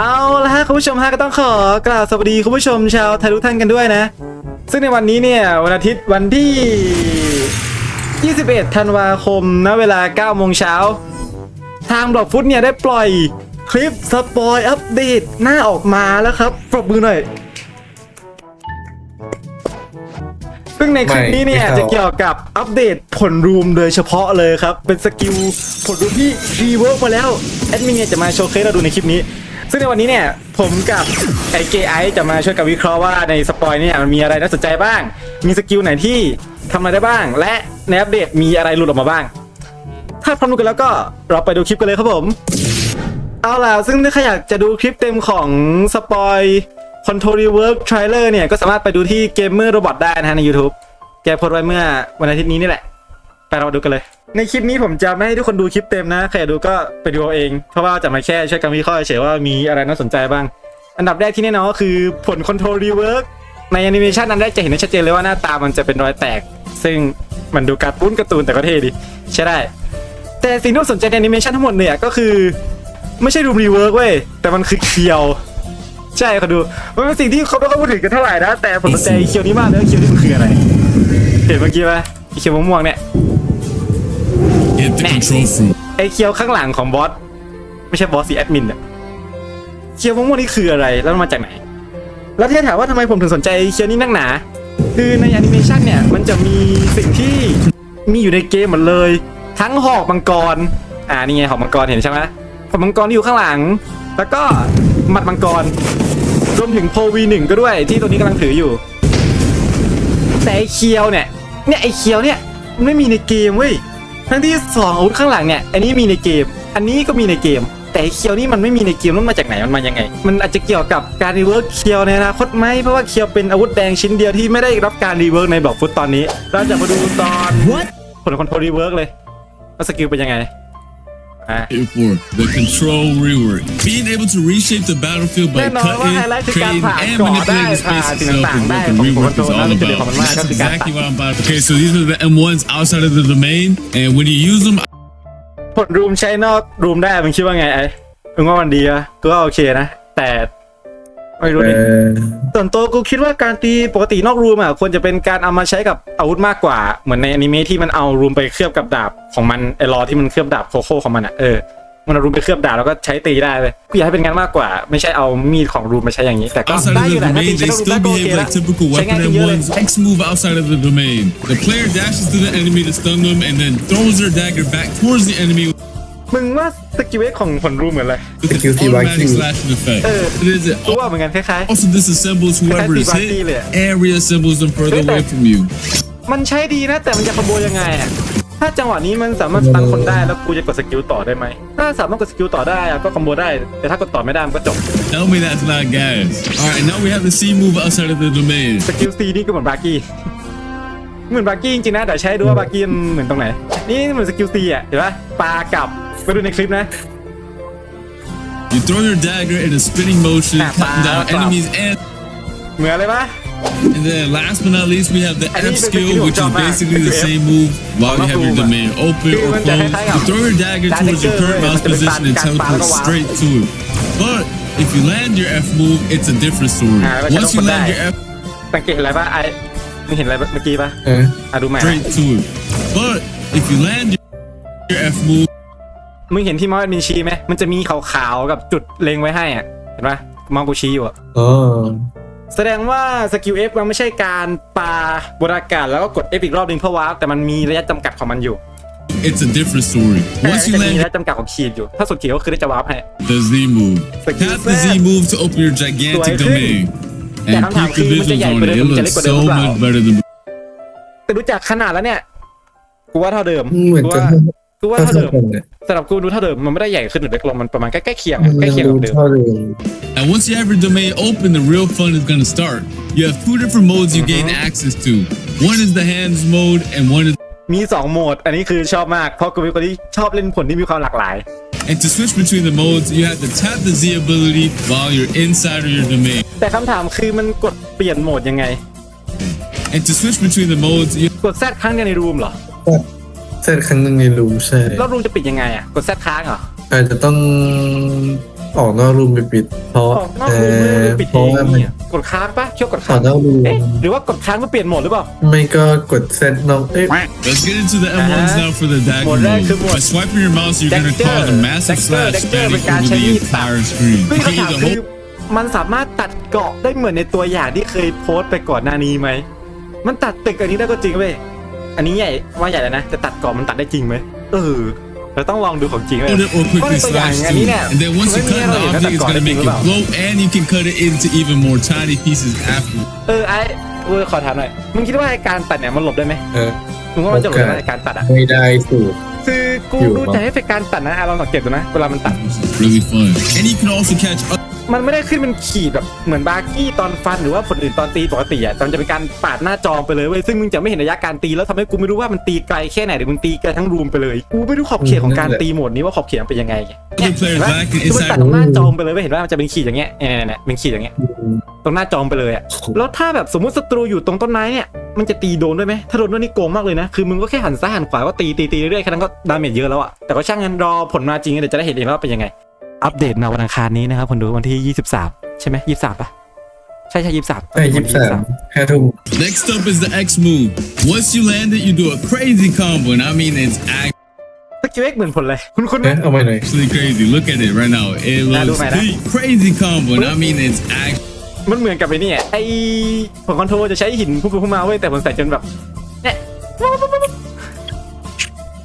เอาละฮะคุณผู้ชมฮะก็ต้องขอกล่าวสวัสดีคุณผู้ชมชาวไทยทุกท่านกันด้วยนะ ซึ่งในวันนี้เนี่ยวันอาทิตย์วันที่ 21 ธันวาคมณเวลา9โมงเช้า ทางบล็อกฟุตเนี่ยได้ปล่อยคลิปสปอยอัปเดตหน้าออกมาแล้วครับปรบมือหน่อยซึ่งในคลิปนี้เนี่ยจะเกี่ยวกับอัปเดตผลรูมโดยเฉพาะเลยครับ เป็นสกิลผลรูมที่รีเวิร์กมาแล้ว แอดมินเนี่ยจะมาโชว์เคสเราดูในคลิปนี้ ซึ่งในวันนี้เนี่ยผมกับไอเกไอจะมาช่วยกันวิเคราะห์ว่าในสปอยเนี่ยมันมีอะไรน่าสนใจบ้าง มีสกิลไหนที่ทำอะไรได้บ้าง และในอัปเดตมีอะไรหลุดออกมาบ้าง ถ้าพร้อมดูกันแล้วก็เราไปดูคลิปกันเลยครับผม เอาล่ะซึ่งถ้าใครอยากจะดูคลิปเต็มของสปอยคอนโทรลเวิร์กทรลเลอร์เนี่ยก็สามารถไปดูที่เกมเมอร์โรบอทได้นะฮะใน YouTube แกโพสต์ไว้เมื่อวันอาทิตย์นี้นี่แหละ ไปเราดูกันเลย ในคลิปนี้ผมจะไม่ให้ทุกคนดูคลิปเต็มนะ ใครอยากดูก็ไปดูเอาเอง เพราะว่าจะมาแค่ช่วยกันวิเคราะห์เฉยว่ามีอะไรน่าสนใจบ้าง อันดับแรกที่แน่นอนก็คือผลคอนโทรลรีเวิร์กในแอนิเมชันนั้นได้จะเห็นได้ชัดเจนเลยว่าหน้าตามันจะเป็นรอยแตก ซึ่งมันดูการ์ตูนการ์ตูนแต่ก็เท่ดีใช่ได้ แต่สิ่งที่ผมสนใจในแอนิเมชันทั้งหมดเนี่ยก็คือ ไม่ใช่รูมรีเวิร์กเว้ยแต่มันคือเคียว ใช่เขาดูมันเป็นสิ่งที่เขาไม่ค่อยพูดถึงกันเท่าไหร่นะแต่ผมสนใจเคียวนี้มากเลยว่าเคียวนี่มันคืออะไร เห็นเมื่อกี้ไอ้เคียวม่วงๆเนี่ย Get the control fruit. ไอ้เคียวข้างหลังของบอสไม่ใช่บอสสิแอดมินอะเคียวม่วงๆนี่คืออะไรแล้วมันมาจากไหน แล้วที่ถามว่าทำไมผมถึงสนใจไอ้เคียวนี่นักหนา คือในแอนิเมชันเนี่ยมันจะมีสิ่งที่มีอยู่ในเกมหมดเลย ทั้งหอกมังกรอ่านี่ไงหอกมังกรเห็นใช่ไหมหอกมังกรที่อยู่ข้างหลัง แล้วก็หมัดมังกรรวมถึงโพวีหนึ่งก็ด้วยที่ตัวนี้กำลังถืออยู่ แต่ไอเคียวเนี่ยเนี่ยไอเคียวเนี่ยมันไม่มีในเกมเว้ย ทั้งที่สองอาวุธข้างหลังเนี่ยอันนี้มีในเกม อันนี้ก็มีในเกม แต่ไอ้เคียวนี่มันไม่มีในเกมแล้วมันมาจากไหนมันมายังไง มันอาจจะเกี่ยวกับการรีเวิร์กเคียวในอนาคตไหมเพราะว่าเคียวเป็นอาวุธแดงชิ้นเดียวที่ไม่ได้รับการรีเวิร์กในบล็อกฟุตตอนนี้ เราจะมาดูตอนผลคอนโทรลรีเวิร์กเลยว่าสกิลเป็นยังไง อะ For the control rework. Being able to reshape the battlefield by แน่นอนว่าไฮ cutting, ไลท์คือการ creating, ผ่าน and เกาะได้ manipulating the ผ่าน space สิ่ง itself ต่าง is ๆได้ what the ของผล rework โทร is นั่น all คือเรื่องของมัน about. มากก็ That's คือการ exactly what I'm about. Okay, so these are the M1s outside of the domain, and when you use them, ผลรูมใช้นอกรูมได้มึงคิดว่าไงไอ้มึงว่ามันดีอะกูว่าโอเคนะ แต่ ไม่รู้เอดิอส่วนตัวกูคิดว่าการตีปกตินอกรูมอะควรจะเป็นการเอามาใช้กับอาวุธมากกว่า เหมือนในอนิเมะที่มันเอารูมไปเคลือบกับดาบของมันไอรอที่มันเคลือบดาบโคโค่ของมันอะเออมันเอารูมไปเคลือบดาบแล้วก็ใช้ตีได้เลยกูอยากให้เป็นงานมากกว่า ไม่ใช่เอามีดของรูมมาใช้อย่างนี้ แต่ก็ outside ได้ of อยู่ the แหละถ้าตี domain, ใช้ they นอกรูม still ได้ก็โอเค behave ละ like typical ใช้ weapon ง่ายขึ้นเยอะเลย M1s. X move outside of the domain. The player dashes to the enemy to stun them, and then throws their dagger back towards the enemy มึงว่าสกิลเวของผลรูมเหมือนอะไร with an Security automatic Viking. slashing effect. Uh, It is it กูว่าเหมือนกันคล้าย also disassembles whoever is Security Viking hit เลยอะ and reassembles them further away from you. ๆ มันใช้ดีนะแต่มันจะขโมยยังไงอะถ้าจังหวะนี้มันสามารถสตันคนได้แล้วกูจะกดสกิลต่อได้ไหม ถ้าสามารถกดสกิลต่อได้อะก็คอมโบได้ แต่ถ้ากดต่อไม่ได้มันก็จบ Tell me that's not gas. All right, now we have the C move outside of the domain. สกิลซีนี่ก็เหมือนบาร์กี้ เหมือนบาร์กี้จริงๆนะแต่ใช้ดูว่าบาร์กี้มันเหมือนตรงไหน นี่เหมือนสกิลซีอะเห็นปะปลากลับ ไปดูในคลิปนะ You throw your dagger in a spinning motion, Ah, cutting down bah, enemies, and เหมือนเลยปะ and then last but not least, we have the I need F to skill, make it which is jump back. basically the Yeah. same move while you have your Move. domain open Dude, orมันจะ closed. คล้ายๆกับ You throw your dagger Dagger towards your current เลย mouse มันจะเป็น position and การปาแล้วก็ teleport วาง straight to it. But if you land your F move, it's a different story. อ่าแล้วจะ Once ต้ you องกดได้ land your F สังเกตเห็นอะไรปะไอ้มึงเห็นอะไรเมื่อกี้ปะ เออ อ่ะดูใหม่นะ straight to it. But if you land your your F move, มึงเห็นที่เมาส์แอดมินชี้ไหมมันจะมีขาวๆกับจุดเล็งไว้ให้อะเห็นปะเมาส์กูชี้อยู่อะอ๋อแสดงว่าสกิล F มันไม่ใช่การปาบนอากาศแล้วก็กด F อีกรอบหนึงเพื่อวาร์ปแต่มันมีระยะจำกัดของมันอยู่ it's a different story. แต่ Once จะ you มี land ระยะจำกัดของขีดอยู่ ถ้าสุดขีดก็คือได้จะวาร์ปให้ the Z move, Like tap you the Z said. move to open your gigantic Like domain. Yeah, And I'm peek not the keen, but visuals yeah, on but it. It I'm looks just so like, much better than แต่ดูจากขนาดแล้วเนี่ย กูว่าเท่าเดิมเหมือนกูจะว่า กูว่าเท่าเท่าเดิมกันเลยสำหรับกูดูเท่าเดิมมันไม่ได้ใหญ่ขึ้นหรือเล็กลงมันประมาณใกล้ๆเคียงมัอะนใกล้ยังเคียงดูกับเดิมเท่าเดิม And once you have your domain open, the real fun is going to start. You have two different modes you gain access to. One is the hands mode, and one is. มีสองโหมด อันนี้คือชอบมาก เพราะกูเป็นคนที่ชอบเล่นผลที่มีความหลากหลาย And to switch between the modes, you have to tap the Z ability while you're inside of your domain. แต่คำถามคือมันกดเปลี่ยนโหมดยังไง And to switch between the modes, you กดแซดครั้งเดียวในรูมเหรอ เซตครั้งหนึ่งในรูมใช่แล้วรูมจะปิดยังไงอะ กดแซดค้างเหรอ อาจจะต้องออกนอกรูมไปปิด เพราะออกนอกเอรูมไม่อได้ปิดเพเอราะงว่ามันเนี่ยกดค้างปะเชื่อกดอค้าอง กนอกรูมเอ๊ะ หรือว่ากดค้างเพื่อเปลี่ยนโหมดหรือเปล่า ไม่ก็กดเซตน้องเอ้ย Let's get into the M1s Uh-huh. now for the dagger More mode. dagger mode. By swiping your mouse, you're going to Dagger. cause a massive Dagger. slash Dagger spanning เป็นการ over ใช้ the มีดตัด entire screen. ซึ่ง You คำถาม can use a คือ whole มันสามารถตัดเกาะได้เหมือนในตัวอย่างที่เคยโพสต์ไปก่อนหน้านี้ไหม มันตัดตึกอันนี้ได้ก็จริงเว้ย อันนี้ใหญ่ว่าใหญ่แล้วนะแต่ตัดเกาะมันตัดได้จริงไหมเออเราต้องลองดูของจริงเลย hold it or quickly What is the slash yang? to. Anina. And then once you Maybe cut I the don't know. object, it's That's going to a make it god. glow and you can cut it into even more tiny pieces after. เออไอ้เออขอถามหน่อยมึงคิดว่าไอ้การตัดเนี่ยมันหลบได้ไหมเออ มึงว่ามันจะหลบได้ไหมไอ้การตัดอะไม่ได้สูตร คือกูอยู่ดูมั้ง จากให้เป็นการตัดนะอะลองสังเกตดูนะเวลามันตัด It's really fun. And you can also catch other มันไม่ได้ขึ้นเป็นขีดแบบเหมือนบาร์กี้ตอนฟันหรือว่าผลอื่นตอนตีปกติอะแต่มันจะเป็นการปาดหน้าจอไปเลยเว้ยซึ่งมึงจะไม่เห็นระยะการตีแล้วทำให้กูไม่รู้ว่ามันตีไกลแค่ไหนหรือมึงตีไกลทั้งรูมไปเลยกูไม่รู้ขอบเขตของการตีโหมดนี้ว่าขอบเขตมันเป็นยังไงเนี่ยเห็นปะคือมันตัดตรงหน้าจอไปเลยเว้ยเห็นว่ามันจะเป็นขีดอย่างเงี้ยเนี่ยเนี่ยเนี่ยเป็นขีดอย่างเงี้ยตรงหน้าจอไปเลยอะแล้วถ้าแบบสมมติศัตรูอยู่ตรงต้นไม้เนี่ยมันจะตีโดนด้วยไหมถ้าโดนด้วยนี่โกงมากเลยนะคือมึงก็แค่หันซ้ายหันขวาก็ตีตีตีเรื่อยๆแค่นั้นก็ดาเมจเยอะแล้วอะแต่ก็ช่างกันรอผลมาจริงเดี๋ยวจะได้เห็นเองว่าเป็นยังไง อัปเดตมาวันอังคารนี้นะครับคนดูวันที่ 23 ใช่ไหม23ป่ะใช่ใช่23ไอ้ยี่สิบสามห้าทุ่ม Next up is the X move. Once you land it, you do a crazy combo, and I mean it's สกิลเอ็กเหมือนผลเลยคุณคุณไหมเอ๊ะเอาไปหน่อย actually crazy. Look at it right now. It Nah, looks do my the crazy combo, and I mean it's actually มันเหมือนกับไอ้นี่ไอ้ผลคอนโทรลจะใช้หินพุ่งไปพุ่งมาเว้ยแต่ผมใส่จนแบบเนี่ย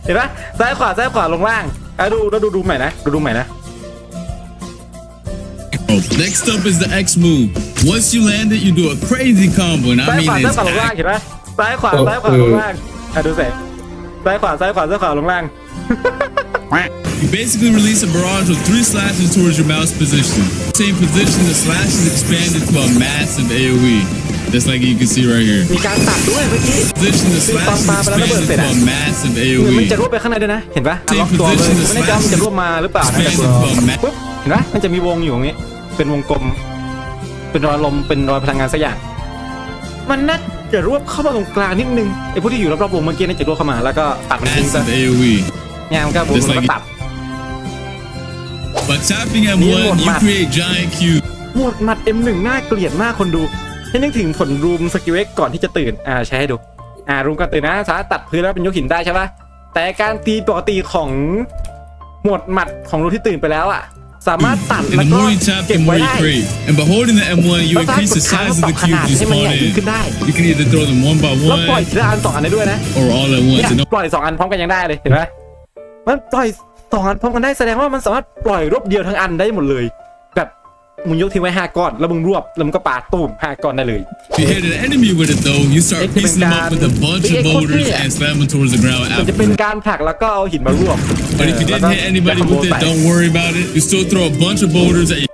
เห็นปะซ้ายขวาซ้ายขวาลงล่างอะดูแล้วดูดูใหม่นะดูดูใหม่นะ Next up is the X move. Once you land it, you do a crazy combo, and ซ้า I ยขวา mean ซ้าย it's ขวาลงล่าง act- เห็นปะซ้ายขวาเออซ้ายขวาเออลงล่างอะดูเสร็จซ้ายขวาซ้ายขวาซ้ายขวาลงล่าง You basically release a barrage of three slashes towards your mouse position. Same position, the slash is expanded to a massive AoE. Just like you can see right here. มีการตัดด้วยเมื่อกี้ Position, the slash is expanded to a massive เหมือนมันจะ AoE. รวบไปข้างในด้วยนะ เห็นปะอะล็อกตัวเลยไม่แน่ใจว่ามันจะรวบมาหรือเปล่านะแต่ตัวปุ๊บเห็นปะมันจะมีวงอยู่ตรงนี้ เป็นวงกลม เป็นรอยลมเป็นรอยพลังงานสักอย่าง มันน่าจะรวบเข้ามาตรงกลางนิดนึงไอ้ผู้ที่อยู่รอบๆวงเมื่อกี้น่าจะรวบเข้ามาแล้วก็ตัดมันทิ้งซะ Massive AoE. เนี่ยมันก็วงมันก็ตัด By tapping Need M1, more you map. create giant cubes. หมวดหมัด M1 น่าเกลียดมากคนดูให้นึกถึงผลรูมสกิลเอ็กก่อนที่จะตื่น อ่าใช้ให้ดู อ่ารูมก่อนตื่นนะสามารถตัดพื้นแล้วเป็นยกหินได้ใช่ปะแต่การตีปกติของหมวดหมัดของรูมที่ตื่นไปแล้วอะ สามารถตัด And แล้ว the ก็ more you tap, เก็ the บ more ไว้ you ได้ create. And by holding the M1, you แล้วสามารถ increase ก the ดค้าง size แล้ว of ปรับ the ขนาด cubes you ให้มันให spawn ญ่ยิ่งขึ้น in. ได้ You can either throw them one by แล้วปล่อย one ทีละอันสองอันได้ด้วยนะ or all at เนี่ once. ย And ปล่อยสองอันพร้อมกันยังได้เลยเห็นไหมมันปล่อยสองอันพร้อมกันได้แสดงว่ามันสามารถปล่อยรวบเดียวทั้งอันได้หมดเลยแบบ มึงยกทิ้งไว้ห้าก้อน แล้วมึงรวบ แล้วมึงก็ปาตุ้มห้าก้อนได้เลย if you hit an enemy with it though, you start It can piecing them up be with a bunch done. of It could boulders be. and slam them towards the ground มันจะเป็น after. การผลักแล้วก็เอาหินมารวบ But if you เออ didn't แล้ว hit anybody แล้ว with it, ใส่ don't worry about it. You still throw a bunch of boulders at your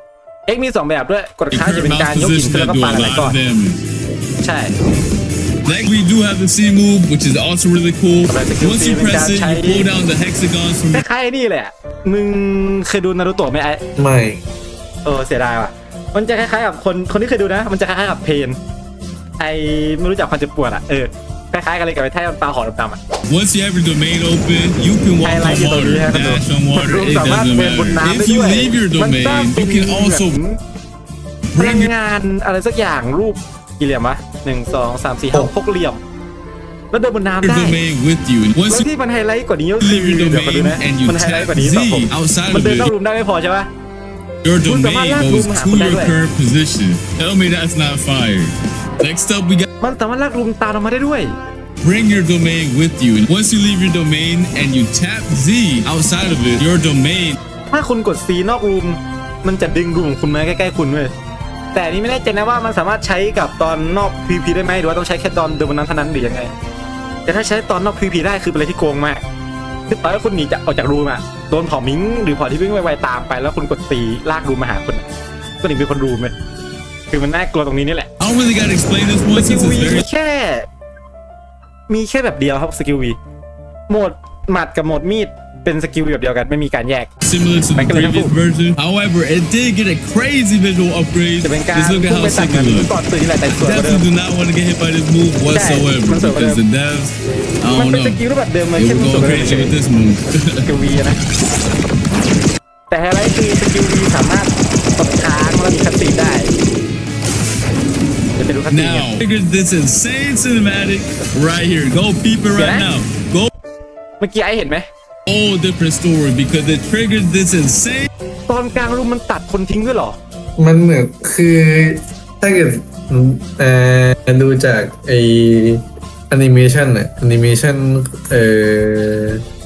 เอ็กมีสองแบบด้วย กดค้างจะ current เป็นการ mouse ยกหิน position ขึ้นแล้ว that ก็ do ปา a หลาย lot ก้อน of damage. ใช่ Next, we do have the C move, which is also really cool. Alright, the Q Once you C press it, can you pull down the hexagons from ค your ล้ายๆไอ้นี่แหละ มึงเคยดูนารูโตะไหมไอ้ไม่ เออเสียดายว่ะ มันจะคล้ายๆกับคนคนที่เคยดูนะ มันจะคล้ายๆกับเพนไอ้ไม่รู้จักความเจ็บปวดอะเออคล้ายๆกันเลยกับไอ้แท่มันปลาหอดำๆอะ Once you have your domain open, you can walk I like on it water, though, yeah, dash on water, รูม it สามารถ doesn't เดินบนน้ำ matter. ได้ If ด้ you วย leave your มันสร้าง domain, เป็ you น can also เหมือนพลั bring ง your งานอะไรสักอย่างรูปกี่เหลี่ยมวะหนึ่งสองสามสี่ห้าหกเหลี่ยม แล้วเดินบนน้ำได้ domain with you. And แล้ว once you ที่มันไฮไลท์กว่านี้ก็คือ leave your เดี๋ยวขอดู domain นะ and you มันไฮไลท์ tap กว่านี้ Z สองผม outside มัน of เดินนอก it, รูมได้ไม่พอใช่ปะ your Who's the domain man that goes room to happened your that way? current position. Tell me that's not fire. Next up, we got มันสามารถลากรูมตามออกมาได้ด้วย bring your domain with you. And once you leave your domain and you tap Z outside of it, your domain ถ้าคุณกด C นอกรูม มันจะดึงรูมของคุณมาใกล้ๆคุณเว้ยแต่อันนี้ไม่แน่ใจนะว่ามันสามารถใช้กับตอนนอก PVP ได้ไหมหรือว่าต้องใช้แค่ตอนเดินบนนั้นเท่านั้นหรือยังไง แต่ถ้าใช้ตอนนอก PVP ได้คือเป็นอะไรที่โกงมากคือต่อให้คุณหนีจากออกจากรูมอะ โดนเผามิงหรือเผาที่วิ่งไวๆตามไปแล้วคุณกด C ลากรูมมาหาคุณก็หนีเป็นคนรูมเลยคือมันน่ากลัวตรงนี้นี่แหละ I don't really gotta explain this ส one กิล since วี it's มี very แค่ มีแค่แบบเดียวครับสกิลวีโหมดหมัดกับโหมดมีดเป็นสกิลแบบเดียวกันไม่มีการแยก similar to the Like a little previous book. version. However, it did get a crazy visual upgrade. จะเป็นการ Just look at พุ่ง how ไปตัด sick เงิ it น looks. ก่อนตื่นนี่แหละแต่สวยกว่าเดิม Definitely do not want to get hit by this move whatsoever man, so because the devs, I มัน don't เป็นส know. กิลรูปแบบเดิมเลย They แค่ were มันสวย going กว่าเดิม crazy with เฉย this move. สกิลวีนะแต่แต่ไฮไลท์คือสกิลวีสามารถตบค้างแล้วมีคัตซีนได้เดี๋ยวไปดูคัตซีนกัน Now, figured this insane cinematic right here. Go peep it right Yeah. now. Go เมื่อกี้ไอเห็นไหม whole different story because they triggered this insane ตอนกลางรูมมันตัดคนทิ้งด้วยเหรอ มันเหมือนคือถ้าเกิดเอ่อดูจากไอแอนิเมชันอะแอนิเมชันเอ่อ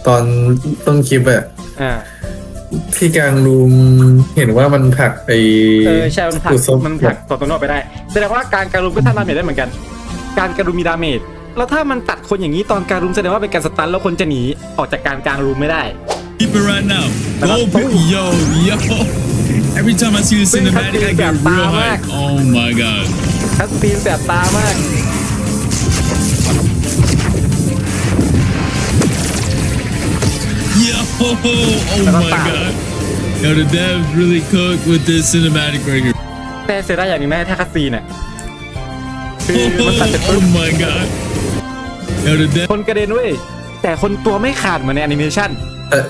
ตอนต้นคลิปอะอ่าที่กลางรูมเห็นว่ามันผลักไอเออใช่มันผลักอุศบมันผลักตัวตนออกไปได้แสดงว่าการการรุมก็ทำดาเมจได้เหมือนกัน การการรุมมีดาเมจแล้วถ้ามันตัดคนอย่างนี้ตอนการรุมแสดงว่าเป็นการสตันแล้วคนจะหนีออกจากการกลางรุมไม่ได้ Keep it right now. Go, That's- pe- yo, yo. Every time I see the Bring cinematic, I that get thing real back. hype. Oh my god. คัสซีนแสบตามาก oh That's my fine. god. Yo, the devs really cooked with this cinematic right here. แต่เสียดายอย่างหนึงนะถ้าคัสซีนอะคือมันตัดเสร็จ Oh ปุ๊บ my god. Yo, the devs คนกระเด็นเว้ยแต่คนตัวไม่ขาดเหมือนในแอนิเมชันเอ่อ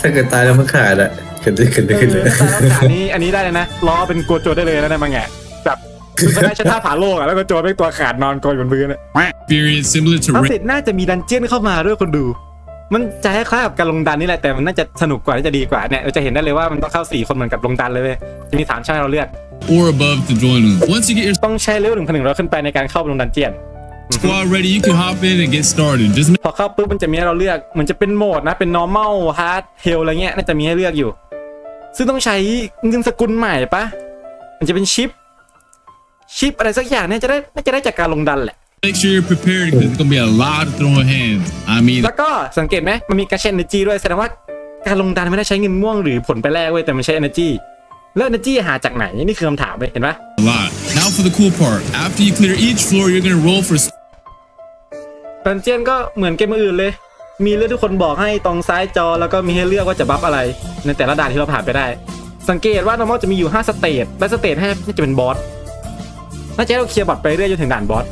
ถ้าเกิดตายแล้วมันขาดอะเกิดได้เกิดเอได้ขึ้นเลยอแต่แล้วขาดนี้อันนี้ได้เลยนะล้อเป็นโกโจได้เลยนะในมังงะแบบคือก็ได้ชะท่าผาโลกอะแล้วก็โจเป็นตัวขาดนอนกองอยู่บนพื้นอะ experience similar to อัป Rick เดตน่าจะมีดันเจี้ยนเข้ามาด้วยคนดู มันจะคล้ายๆกับการลงดันนี่แหละแต่มันน่าจะสนุกกว่าน่าจะดีกว่าเนี่ยเราจะเห็นได้เลยว่ามันต้องเข้าสี่คนเหมือนกับลงดันเลยเว้ยจะมีสามช่องให้เราเลือก or above to join them. Once you get your ต้องใช้เลเวลหนึ่งพันหนึ่งร้อยขึ้นไปในการเข้าไปลงดันเจียน squad ready, you can hop in and get started. Just พอเข้าปุ๊บมันจะมีให้เราเลือกเหมือนจะเป็นโหมดนะเป็น normal hard hell อะไรเงี้ยน่าจะมีให้เลือกอยู่ ซึ่งต้องใช้เงินสกุลใหม่ปะมันจะเป็นชิป ชิปอะไรสักอย่างเนี่ยจะได้น่าจะได้จากการลงดันแหละ make sure you're prepared because it's gonna be a lot of throwing hands. I mean, แล้วก็สังเกตไหมมันมีการใช้ energy ด้วยแสดงว่าการลงดันไม่ได้ใช้เงินม่วงหรือผลไปแลกเว้ยแต่มันใช้ energy แล้ว energy หาจากไหนนี่คือคำถามเว้ยเห็นปะ a lot. Now for the cool part. After you clear each floor, you're gonna roll for ดันเจียนก็เหมือนเกมอื่นเลย มีเลือกทุกคนบอกให้ตรงซ้ายจอแล้วก็มีให้เลือกว่าจะบัฟอะไร ในแต่ละด่านที่เราผ่านไปได้ สังเกตว่า normal จะมีอยู่ 5 สเตจและสเตจให้น่าจะเป็นบอสน่าจะให้เราเคลียร์บอทไปเรื่อยจนถึงด่านบอส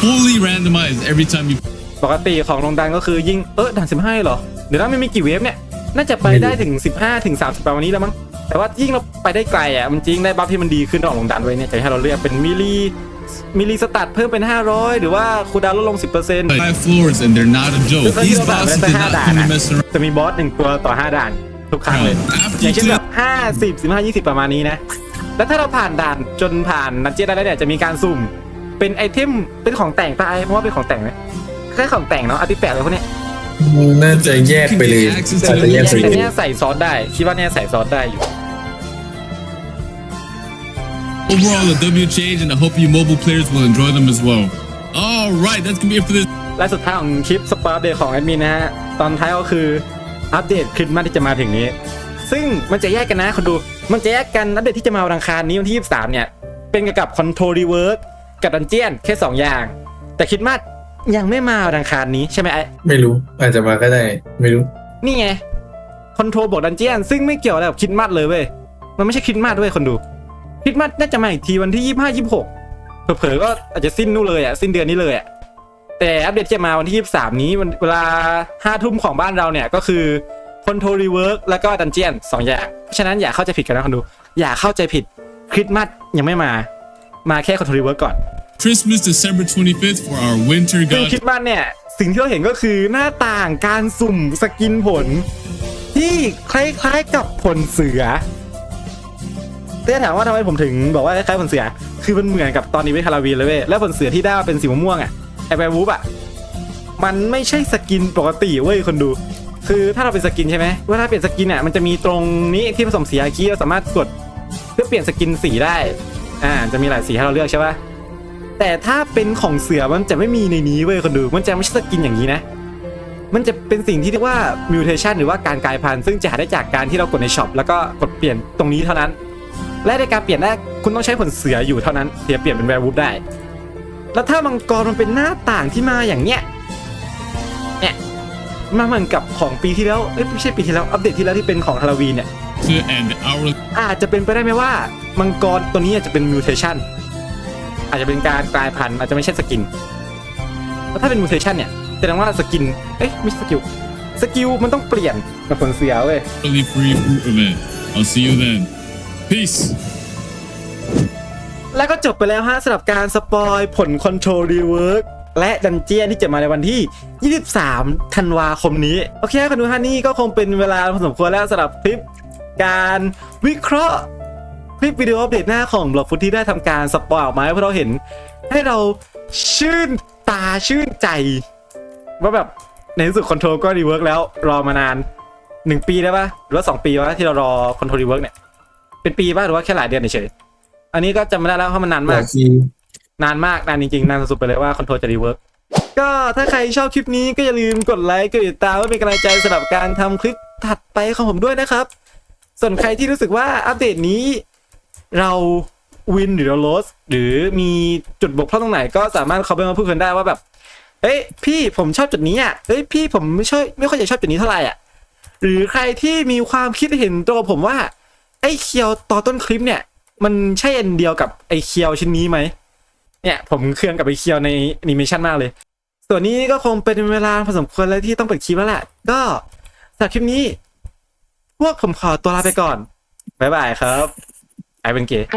fully randomized every time you ปกติของลงดันก็คือยิงเออด่าน15เหรอ เดี๋ยวนะมันมีกี่เวฟเนี่ย น่าจะไปได้ถึง15ถึง30ประมาณนี้แล้วมั้ง แต่ว่ายิ่งเราไปได้ไกลอะ มันจริงได้บัฟที่มันดีขึ้นระหว่างลงดันไว้เนี่ยจะให้เราเลือกเป็นมิลลีมิลลีสตัดเพิ่มเป็น 500 หรือว่าคูลดาวน์ลดลง 10% five floors and they're not a คือ joke. ครั้งที่ These เราผ่านไป bosses ได้ did ห้า not ด่าน come to นะ mess around. จะมีบอสหนึ่งตัวต่อห้าด่าน ทุกครั้งเลย After อ you ย่างเช่น clear แบบห้าสิบสิบห้ายี่สิบประมาณนี้นะ แล้วถ้าเราผ่านด่านจนผ่านนันเจียนได้แล้วเนี่ยจะมีการสุ่ม เป็นไอเทมเป็นของแต่งปะไอเพราะว่าเป็นของแต่งไหมแค่ของแต่งเนาะอาร์ติแฟกต์อะไรพวกเนี้ยน่าจะแยกไปเลยอาจจะแยกไปแต่เลยเนี้ยใส่ซอสได้ คิดว่าเนี่ยใส่ซอสได้อยู่ Overall, a W change, and I hope you mobile players will enjoy them as well. All right, that's gonna be it for this. และสุดท้ายของคลิปสปอร์ตเดย์ของแอดมินนะฮะ ตอนท้ายก็คืออัปเดตคริสต์มาสที่จะมาถึงนี้ ซึ่งมันจะแยกกันนะคนดู มันจะแยกกันอัปเดตที่จะมาวันอังคารนี้วันที่ 23 เนี่ย เป็นเกี่ยวกับคอ นโทร l รีเวิร์กกับดันเจียนแค่2อย่าง แต่คริดมาสยังไม่มาวันอังคารนี้ใช่ไหมไอ้ไม่รู้ อาจจะมาก็ได้ ไม่รู้ นี่ไงคอนโทรบอกดันเจียน ซึ่งไม่เกี่ยวอะไรกับคริดมาสเลยเว้ยมันไม่ใช่คริดมาสด้วยคนดูคริดมาสน่าจะมาอีกทีวันที่25 26เผลอๆก็อาจจะสิ้นนู่นเลยอะสิ้นเดือนนี้เลยอะแต่อัปเดตจะมาวันที่23นี้วันเวลา5ทุ่มของบ้านเราเนี่ยก็คือคอนโทรรีเวิร์กแล้วก็ดันเจียนสองอย่างเพราะฉะนั้นอย่าเข้าใจผิดกันนะคนดู อย่าเข้าใจผิดคริสต์มาสยังไม่มา มาแค่คอนโทรรีเวิร์กก่อน Christmas, December 25th for our winter ซึ่ง god คริสต์มาสเนี่ย สิ่งที่เราเห็นก็คือหน้าต่างการสุ่มสกินผล ที่คล้ายๆกับผลเสือแต่ถามว่าทำไมผมถึงบอกว่าคล้ายๆผลเสือ คือมันเหมือนกับตอนนี้เวทฮาราวีนเลยเว้ยแล้วผลเสือที่ได้มาเป็นสีม่วงๆอะไอแวร์วูฟอะมันไม่ใช่สกินปกติเว้ยคนดู คือถ้าเราเป็นสกินใช่ไหมเวลาเปลี่ยนสกินอะมันจะมีตรงนี้ที่ผสมสีอาคีเราสามารถกดเพื่อเปลี่ยนสกินสีได้ อ่าจะมีหลายสีให้เราเลือกใช่ปะแต่ถ้าเป็นของเสือมันจะไม่มีในนี้เว้ยคนดูมันจะไม่ใช่สกินอย่างนี้นะ มันจะเป็นสิ่งที่เรียกว่า mutation หรือว่าการกลายพันธุ์ซึ่งจะหาได้จากการที่เรากดในช็อปแล้วก็กดเปลี่ยนตรงนี้เท่านั้น และในการเปลี่ยนแรกคุณต้องใช้ผลเสืออยู่เท่านั้นถึงจะเปลี่ยนเป็นแวร์วูฟได้ แล้วถ้ามังกรมันเป็นหน้าต่างที่มาอย่างเนี้ยเนี่ยมาเหมือนกับของปีที่แล้วเอ้ยไม่ใช่ปีที่แล้วอัปเดตที่แล้วที่เป็นของฮาโลวีนเนี่ย and our อาจจะเป็นไปได้ไหมว่า มังกรตัวนี้อาจจะเป็นมิวเทชันอาจจะเป็นการกลายพันธุ์อาจจะไม่ใช่สกินแล้วถ้าเป็นมิวเทชันเนี่ยแสดงว่าสกินเอ๊ะไม่ใช่สกิลสกิลมันต้องเปลี่ยนกับผลเสียเว้ย Totally free fruit event. I'll see you then. Peace. แล้วก็จบไปแล้วฮะสำหรับการสปอยผลคอนโทรลรีเวิร์กและดันเจียนที่จะมาในวันที่ 23 ธันวาคมนี้ โอเคครับคุณดูฮะนี่ก็คงเป็นเวลาพอสมควรแล้วสำหรับคลิป การวิเคราะห์คลิปวิดีโออัปเดตหน้าของบล็อกฟุตที่ได้ทำการสปอยออกมาให้พวกเราเห็น ให้เราชื่นตาชื่นใจ ว่าแบบในที่สุดคอนโทรลก็รีเวิร์กแล้วรอมานาน1ปีได้ปะหรือว่า2ปีวะที่เรารอคอนโทรลรีเวิร์กเนี่ย เป็นปีป่ะหรือว่าแค่หลายเดือนเฉยๆอันนี้ก็จำไม่ได้แล้วเพราะมันนานหมาลากยทีนานมากนานจริงๆนานสุดๆไปเลยว่าคอนโทรลจะรีเวิร์กก็ถ้าใครชอบคลิปนี้ก็อย่าลืมกดไลค์กดติดตามเพื่อเป็นกำลังใจสำหรับการทำคลิปถัดไปของผมด้วยนะครับ ส่วนใครที่รู้สึกว่าอัปเดตนี้ เราวินหรือเราลสหรือมีจุดบกพร่องตรงไหนก็สามารถคอมเมนต์มาพูดกันได้ว่าแบบเอ้ยพี่ผมชอบจุดนี้อะเอ้ยพี่ผมไม่ชอบไม่ค่อยจะชอบจุดนี้เท่าไหร่อะหรือใครที่มีความคิดเห็นตรงกับผมว่าไอ้เคียวตอนต้นคลิปเนี่ย มันใช่อันเดียวกับไอ้เคียวชิ้นนี้ไหมเนี่ยผมเครื่องกับไอ้เคียวในแอนิเมชันมากเลย ส่วนนี้ก็คงเป็นเวลาพอสมควรแล้วที่ต้องเปิดคลิปแล้วแหละก็สำหรับคลิปนี้ วกผมขอตัวลาไปก่อน บ๊ายบายครับ ไอเป็นเกย์